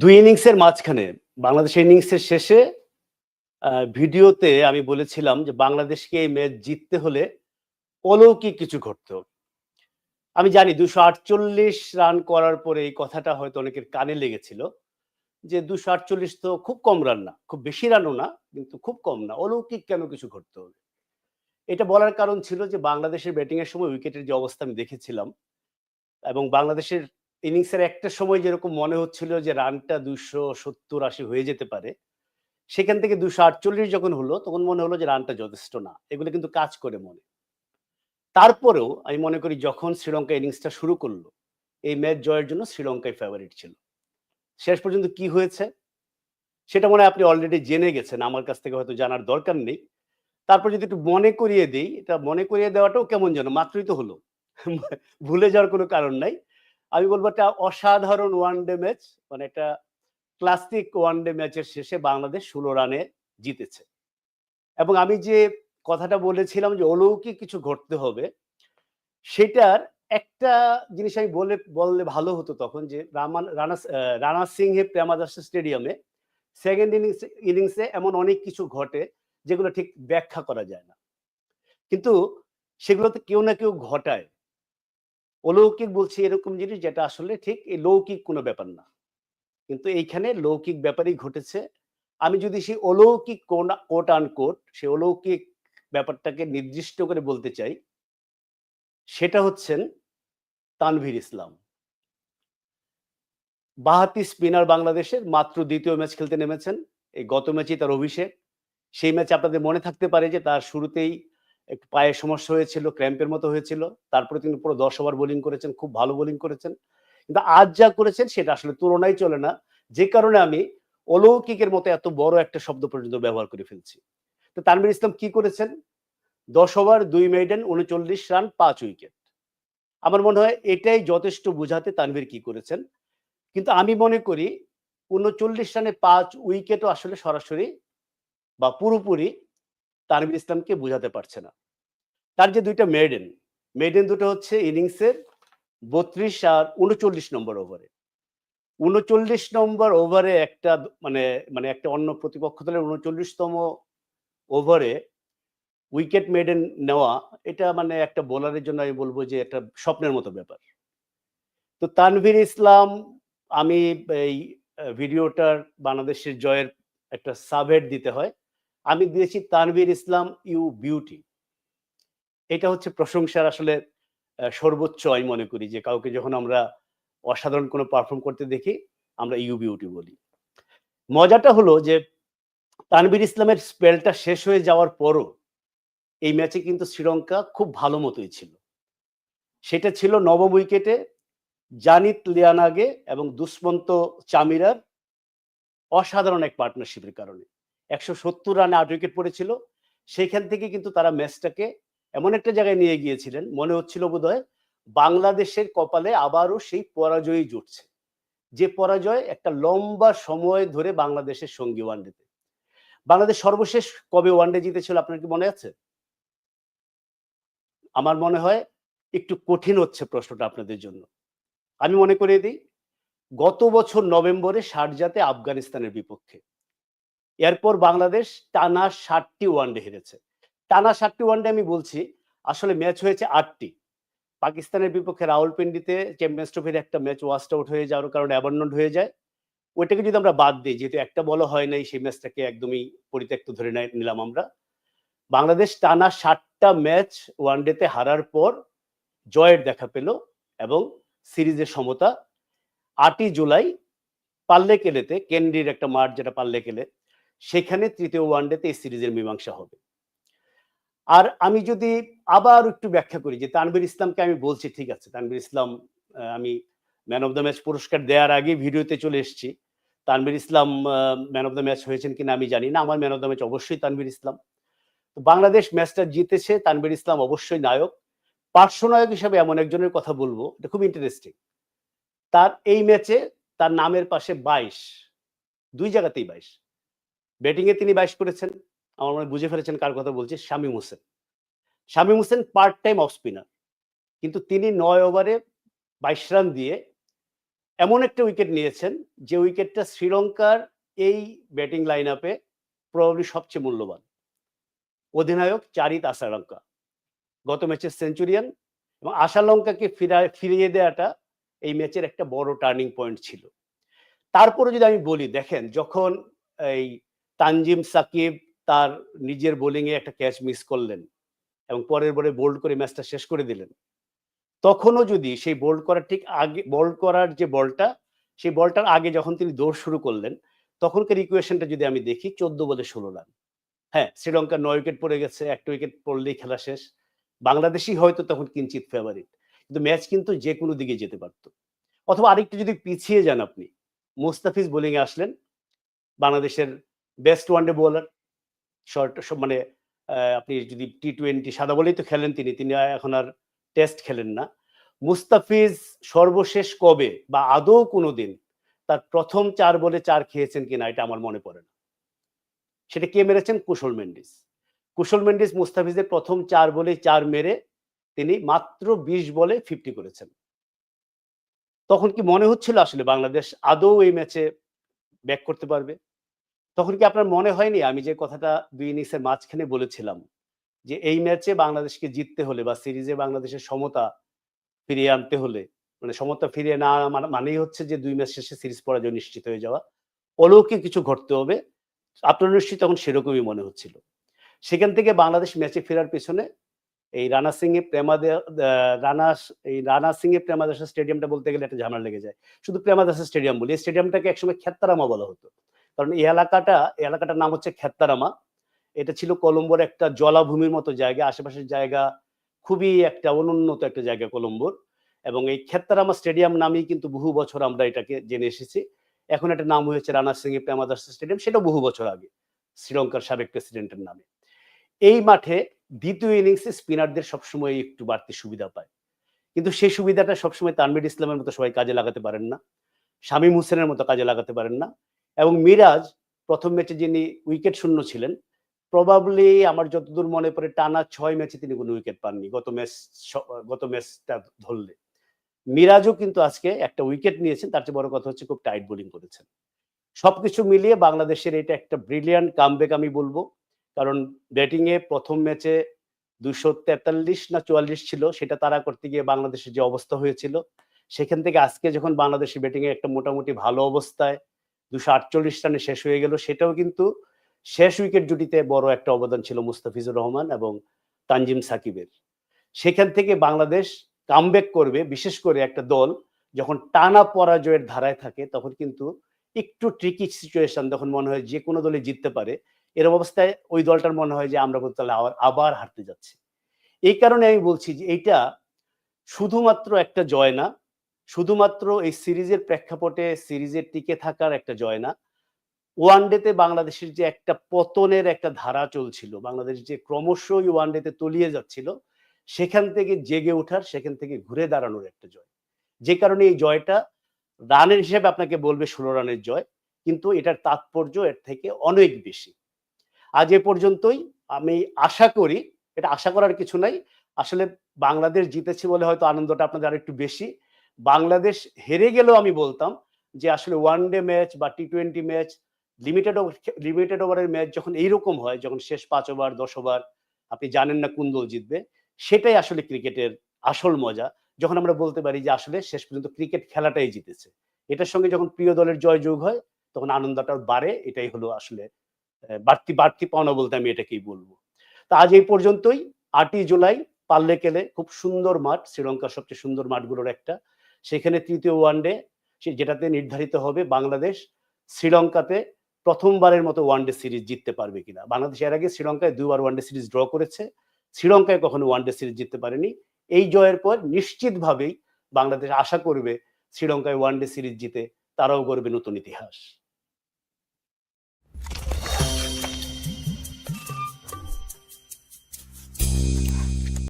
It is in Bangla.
দুই ইনিংসের মাঝখানে, বাংলাদেশ ইনিংসের শেষে ভিডিওতে আমি বলেছিলাম যে বাংলাদেশকে এই ম্যাচ জিততে হলে অলৌকিক কিছু ঘটতে। আমি জানি দুশো আটচল্লিশ রান করার পরে এই কথাটা হয়তো অনেকের কানে লেগেছিল, যে দুশো আটচল্লিশ তো খুব কম রান না, খুব বেশি রানও না, কিন্তু খুব কম না, অলৌকিক কেন কিছু ঘটতে? হবে এটা বলার কারণ ছিল যে বাংলাদেশের ব্যাটিং এর সময় উইকেটের যে অবস্থা আমি দেখেছিলাম, এবং বাংলাদেশের ইনিংসের একটা সময় যেরকম মনে হচ্ছিল যে রানটা দুশো সত্তর আশি হয়ে যেতে পারে, সেখান থেকে দুশো আটচল্লিশ যখন হলো, তখন মনে হলো যে রানটা যথেষ্ট না। এগুলো কিন্তু কাজ করে মনে। তারপরেও আমি মনে করি যখন শ্রীলঙ্কা ইনিংসটা শুরু করল, এই ম্যাচ জয়ের জন্য শ্রীলঙ্কায় ফেভারিট ছিল। শেষ পর্যন্ত কি হয়েছে, সেটা মনে হয় আপনি অলরেডি জেনে গেছেন, আমার কাছ থেকে হয়তো জানার দরকার নেই। তারপর যদি একটু মনে করিয়ে দিই, এটা মনে করিয়ে দেওয়াটাও কেমন যেন, মাত্রই তো হলো। ভুলে যাওয়ার কোনো কারণ নাই। আমি বলব একটা অসাধারণ ওয়ান ডে ম্যাচ মানে একটা ক্লাসিক ওয়ান ডে ম্যাচের শেষে বাংলাদেশ ষোলো রানে জিতেছে। এবং আমি যে কথাটা বলেছিলাম যে অলৌকিক কিছু ঘটতে হবে, সেটার একটা জিনিস আমি বলে, বললে ভালো হতো তখন যে রামান, রানা রানা সিংহে প্রেমাদাস স্টেডিয়ামে সেকেন্ড ইনিংস ইনিংসে এমন অনেক কিছু ঘটে যেগুলো ঠিক ব্যাখ্যা করা যায় না। কিন্তু সেগুলোতে কেউ না কেউ ঘটায়। অলৌকিক বলছি এরকম জিনিস যেটা আসলে ঠিক এই লৌকিক কোনো ব্যাপার না। কিন্তু এইখানে লৌকিক ব্যাপারই ঘটেছে। আমি যদি সেই অলৌকিক কোট আন কোট সেই অলৌকিক ব্যাপারটাকে নির্দিষ্ট করে বলতে চাই, সেটা হচ্ছেন তানভীর ইসলাম। বাহাতি স্পিনার বাংলাদেশের মাত্র দ্বিতীয় ম্যাচ খেলতে নেমেছেন। এই গত ম্যাচেই তার অভিষেক। সেই ম্যাচে আপনাদের মনে থাকতে পারে যে তার শুরুতেই একটু পায়ের সমস্যা হয়েছিল, ক্র্যাম্পের মতো হয়েছিল। তারপরে তিনি পুরো দশ ওভার বোলিং করেছেন, খুব ভালো বোলিং করেছেন। কিন্তু আজ যা করেছেন সেটা আসলে তুলনায় চলে না। যে কারণে আমি অলৌকিকের মতো এত বড় একটা শব্দ পর্যন্ত ব্যবহার করে ফেলছি। তো তানভীর ইসলাম কি করেছেন? দশ ওভার, দুই মেডেন উনচল্লিশ রান, পাঁচ উইকেট। আমার মনে হয় এটাই যথেষ্ট বোঝাতে তানভীর কি করেছেন। কিন্তু আমি মনে করি, উনচল্লিশ রানে পাঁচ উইকেটও আসলে সরাসরি বা পুরোপুরি তানভীর ইসলামকে বোঝাতে পারছে না। তার যে দুইটা মেডেন মেডেন দুটো হচ্ছে ইনিংসের বত্রিশ আর উনচল্লিশ নম্বর ওভারে উনচল্লিশ নম্বর ওভারে একটা মানে মানে একটা অন্য প্রতিপক্ষ দলের উনচল্লিশতম ওভারে উইকেট মেডেন নেওয়া, এটা মানে একটা বোলারের জন্য আমি বলব যে একটা স্বপ্নের মতো ব্যাপার। তো তানভীর ইসলাম, আমি এই ভিডিওটার বাংলাদেশের জয়ের একটা সাবহেড দিতে হয়। আমি দিয়েছি তানভীর ইসলাম, ইউ বিউটি। এটা হচ্ছে প্রশংসার আসলে সর্বোচ্চ আমি মনে করি যে কাউকে যখন আমরা অসাধারণ কোনো পারফর্ম করতে দেখি, আমরা ইউ বিউটি বলি। মজাটা হলো যে তানভীর ইসলামের স্পেলটা শেষ হয়ে যাওয়ার পরও এই ম্যাচে কিন্তু শ্রীলঙ্কা খুব ভালো মতোই ছিল। সেটা ছিল নবম উইকেটে জানিত লিয়ানাগে এবং দুষ্মন্ত চামিরার অসাধারণ এক পার্টনারশিপের কারণে। একশো সত্তর রানে আট উইকেট পড়েছিল। সেইখান থেকে কিন্তু তারা ম্যাচটাকে এমন একটা জায়গায় নিয়ে গিয়েছিলেন, মনে হচ্ছিল বোধহয় বাংলাদেশের কপালে আবারও সেই পরাজয়ই জুটছে। যে পরাজয় একটা লম্বা সময় ধরে বাংলাদেশের সঙ্গী ওয়ানডেতে বাংলাদেশ সর্বশেষ কবে ওয়ানডে জিতেছিল আপনার কি মনে আছে? আমার মনে হয় একটু কঠিন হচ্ছে প্রশ্নটা আপনাদের জন্য। আমি মনে করে দিই, গত বছর নভেম্বরে শারজাতে আফগানিস্তানের বিপক্ষে। এরপর বাংলাদেশ টানা ষাটটি ওয়ানডে হেরেছে। টানা ষাটটি ওয়ানডে আমি বলছি, আসলে ম্যাচ হয়েছে আটটি। পাকিস্তানের বিপক্ষে রাওয়ালপিন্ডিতে চ্যাম্পিয়ন্স ট্রফির একটা ম্যাচ ওয়াস্ট আউট হয়ে যাওয়ার কারণে অ্যাবান্ডন হয়ে যায়। ওইটাকে যদি আমরা বাদ দিই, যেহেতু একটা বলো হয় নাই, সেই ম্যাচটাকে একদমই পরিত্যক্ত ধরে নিলাম আমরা। বাংলাদেশ টানা ষাটটা ম্যাচ ওয়ানডেতে হারার পর জয়ের দেখা পেল এবং সিরিজের সমতা আটই জুলাই পাল্লে কেলেতে কেন্ডির একটা মাঠ যেটা পাল্লে কেলে সেখানে তৃতীয় ওয়ানডেতে এই সিরিজের মীমাংসা হবে। আর আমি যদি আবার একটু ব্যাখ্যা করি যে তানভীর ইসলামকে আমি বলছি, ঠিক আছে, তানভীর ইসলাম আমি ম্যান অফ দ্য ম্যাচ পুরস্কার দেওয়ার আগে ভিডিওতে চলে এসেছি। Tanvir Islam man of the match হয়েছেন কিনা আমি জানি না, আমার ম্যান অফ দ্য ম্যাচ অবশ্যই তানভীর ইসলাম। তো বাংলাদেশ ম্যাচটা জিতেছে তানভীর ইসলাম অবশ্যই নায়ক। পার্শ্বনায়ক হিসাবে এমন একজনের কথা বলব, এটা খুব ইন্টারেস্টিং তার এই ম্যাচে তার নামের পাশে বাইশ, দুই জায়গাতেই বাইশ। ব্যাটিং এ তিনি বাইশ করেছেন। আমার মনে বুঝে ফেলেছেন কার কথা বলছি, Shamim Hossain. Shamim Hossain part time off spinner কিন্তু তিনি নয় ওভারে বাইশ রান দিয়ে এমন একটা উইকেট নিয়েছেন, যে উইকেটটা শ্রীলঙ্কার এই ব্যাটিং লাইন আপে প্রবাবলি সবচেয়ে মূল্যবান। অধিনায়ক চারিত আশালঙ্কা। গত ম্যাচের সেঞ্চুরিয়ান এবং আশালঙ্কাকে ফিরা, ফিরিয়ে দেওয়াটা এই ম্যাচের একটা বড় টার্নিং পয়েন্ট ছিল। তারপরে যদি আমি বলি, দেখেন যখন এই তানজিম সাকিব তার নিজের বোলিংয়ে একটা ক্যাচ মিস করলেন এবং পরের বলে বোল্ড করে ম্যাচটা শেষ করে দিলেন। তখনও যদি সেই বোল্ড করার ঠিক আগে বোল্ড করার যে বলটা সেই বলটার আগে যখন তিনি দৌড় শুরু করলেন, তখনকার ইকুয়েশনটা যদি আমি দেখি, চোদ্দ বলে ষোলো রান হ্যাঁ শ্রীলঙ্কার নয় উইকেট পড়ে গেছে একটা উইকেট পড়লেই খেলা শেষ। বাংলাদেশই হয়তো তখন কিঞ্চিত ফেভারিট কিন্তু ম্যাচ কিন্তু যে কোনো দিকে যেতে পারত। অথবা আরেকটু যদি পিছিয়ে যান আপনি, মুস্তাফিজ বোলিংয়ে আসলেন, বাংলাদেশের বেস্ট ওয়ানডে বোলার শর্ট মানে আপনি যদি টি টোয়েন্টি সাদা বলেই তো খেলেন তিনি তিনি এখন আর টেস্ট খেলেন না। মুস্তাফিজ সর্বশেষ কবে বা আদৌ কোনো দিন তার প্রথম চার বলে চার খেয়েছেন কিনা এটা আমার মনে পড়ে না। সেটা কে মেরেছেন? কুশল মেন্ডিস। কুশল মেন্ডিস মুস্তাফিজের প্রথম চার বলে চার মেরে তিনি মাত্র বিশ বলে ফিফটি করেছেন। তখন কি মনে হচ্ছিল আসলে বাংলাদেশ আদৌ এই ম্যাচে ব্যাক করতে পারবে? তখন কি আপনার মনে হয়নি? আমি যে কথাটা দুই ইনিংসের মাঝখানে বলেছিলাম, যে এই ম্যাচে বাংলাদেশকে জিততে হলে বা সিরিজে বাংলাদেশের সমতা ফিরিয়ে আনতে হলে মানে সমতা ফিরিয়ে না মানে- মানেই হচ্ছে যে দুই ম্যাচ শেষে সিরিজ পরাজয় নিশ্চিত হয়ে যাওয়া। অলৌকিক কিছু ঘটতে হবে। আপনার নিশ্চয়ই তখন সেরকমই মনে হচ্ছিল। সেখান থেকে বাংলাদেশ ম্যাচে ফেরার পেছনে এই রানা সিং এ প্রেমাদে রানা, এই রানা সিং এ প্রেমাদাসা স্টেডিয়ামটা বলতে গেলে একটা ঝামেলা লেগে যায়। শুধু প্রেমাদাসা স্টেডিয়াম বলি স্টেডিয়ামটাকে একসময় খেত্তারামা বলা হতো। কারণ এই এলাকাটা এলাকাটার নাম হচ্ছে খেত্তারামা। এটা ছিল কলম্বোর একটা জলাভূমির মতো জায়গা, আশেপাশের জায়গা খুবই একটা অনুন্নত একটা জায়গা কলম্বোর। এবং এই খেত্তারামা স্টেডিয়াম নামেই কিন্তু বহু বছর আমরা এটাকে জেনে এসেছি। এখন একটা নাম হয়েছে রানা সিং প্রেমাদাস স্টেডিয়াম সেটা বহু বছর আগে, শ্রীলঙ্কার সাবেক প্রেসিডেন্টের নামে। এই মাঠে দ্বিতীয় ইনিংসে স্পিনারদের সবসময় একটু বাড়তি সুবিধা পায়। কিন্তু সেই সুবিধাটা সবসময় তানবির ইসলামের মতো সবাই কাজে লাগাতে পারেন না। শামীম হোসেনের মতো কাজে লাগাতে পারেন না। এবং মিরাজ প্রথম ম্যাচে যিনি উইকেট শূন্য ছিলেন প্রবাবলি আমার যতদূর মনে পড়ে টানা ছয় ম্যাচে তিনি কোনো উইকেট পাননি গত ম্যাচ গত ম্যাচটা ধরলে। মিরাজও কিন্তু আজকে একটা উইকেট নিয়েছেন, তার চেয়ে বড় কথা হচ্ছে খুব টাইট বোলিং করেছেন। সবকিছু মিলিয়ে বাংলাদেশের এটা একটা ব্রিলিয়ান্ট কামব্যাক আমি বলব, কারণ ব্যাটিং এ প্রথম ম্যাচে দুশো তেতাল্লিশ না চুয়াল্লিশ ছিল, সেটা তারা করতে গিয়ে বাংলাদেশের যে অবস্থা হয়েছিল, সেখান থেকে আজকে যখন বাংলাদেশের ব্যাটিং এ একটা মোটামুটি ভালো অবস্থায় দুশো আটচল্লিশ রানে শেষ হয়ে গেল। সেটাও কিন্তু শেষ উইকেট জুটিতে বড় একটা অবদান ছিল মুস্তাফিজুর রহমান এবং তানজিম সাকিবের। সেখান থেকে বাংলাদেশ কামব্যাক করবে, বিশেষ করে একটা দল যখন টানা পরাজয়ের ধারায় থাকে, তখন কিন্তু একটু ট্রিকি সিচুয়েশন তখন মনে হয় যে কোনো দলে জিততে পারে। এরকম অবস্থায় ওই দলটার মনে হয় যে আমরা বলতে আবার আবার হারতে যাচ্ছি। এই কারণে আমি বলছি যে এইটা শুধুমাত্র একটা জয় না শুধুমাত্র এই সিরিজের প্রেক্ষাপটে সিরিজের টিকে থাকার একটা জয় না ওয়ানডেতে বাংলাদেশের যে একটা পতনের একটা ধারা চলছিল, বাংলাদেশ যে ক্রমশই ওয়ানডেতে তলিয়ে যাচ্ছিল, সেখান থেকে জেগে ওঠার, সেখান থেকে ঘুরে দাঁড়ানোর একটা জয়। যে কারণে এই জয়টা রানের হিসেবে আপনাকে বলবে ষোলো রানের জয়, কিন্তু এটার তাৎপর্য এর থেকে অনেক বেশি। আজ এ পর্যন্তই, আমি আশা করি, এটা আশা করার কিছু নাই, আসলে বাংলাদেশ জিতেছে বলে হয়তো আনন্দটা আপনাদের আরেকটু বেশি বাংলাদেশ হেরে গেলেও আমি বলতাম যে আসলে ওয়ান ডে ম্যাচ বা T twenty match limited limited ওভারের ম্যাচ যখন এইরকম হয়, যখন শেষ পাঁচ ওভার দশ ওভার আপনি জানেন না কোন দল জিতবে, সেটাই আসলে ক্রিকেটের আসল মজা। যখন আমরা বলতে পারি যে আসলে শেষ পর্যন্ত ক্রিকেট খেলাটাই জিতেছে, এটার সঙ্গে যখন প্রিয় দলের জয় যোগ হয়, তখন আনন্দটাও বাড়ে, এটাই হলো আসলে বাড়তি বাড়তি পাওনা বলতে আমি এটাকেই বলব। তা আজ এই পর্যন্তই। আটই জুলাই পাল্লে কেলে খুব সুন্দর মাঠ, শ্রীলঙ্কার সবচেয়ে সুন্দর মাঠগুলোর একটা। সেখানে তৃতীয় ওয়ানডে যেটাতে নির্ধারিত হবে বাংলাদেশ শ্রীলঙ্কাতে প্রথমবারের মতো ওয়ানডে সিরিজ জিততে পারবে কিনা। বাংলাদেশ এর আগে শ্রীলঙ্কায় দুবার ওয়ানডে সিরিজ ড্র করেছে, শ্রীলঙ্কায় কখনো ওয়ানডে সিরিজ জিততে পারেনি। এই জয়ের পর নিশ্চিতভাবেই বাংলাদেশ আশা করবে শ্রীলঙ্কায় ওয়ানডে সিরিজ জিতে, তারাও গড়বে নতুন ইতিহাস।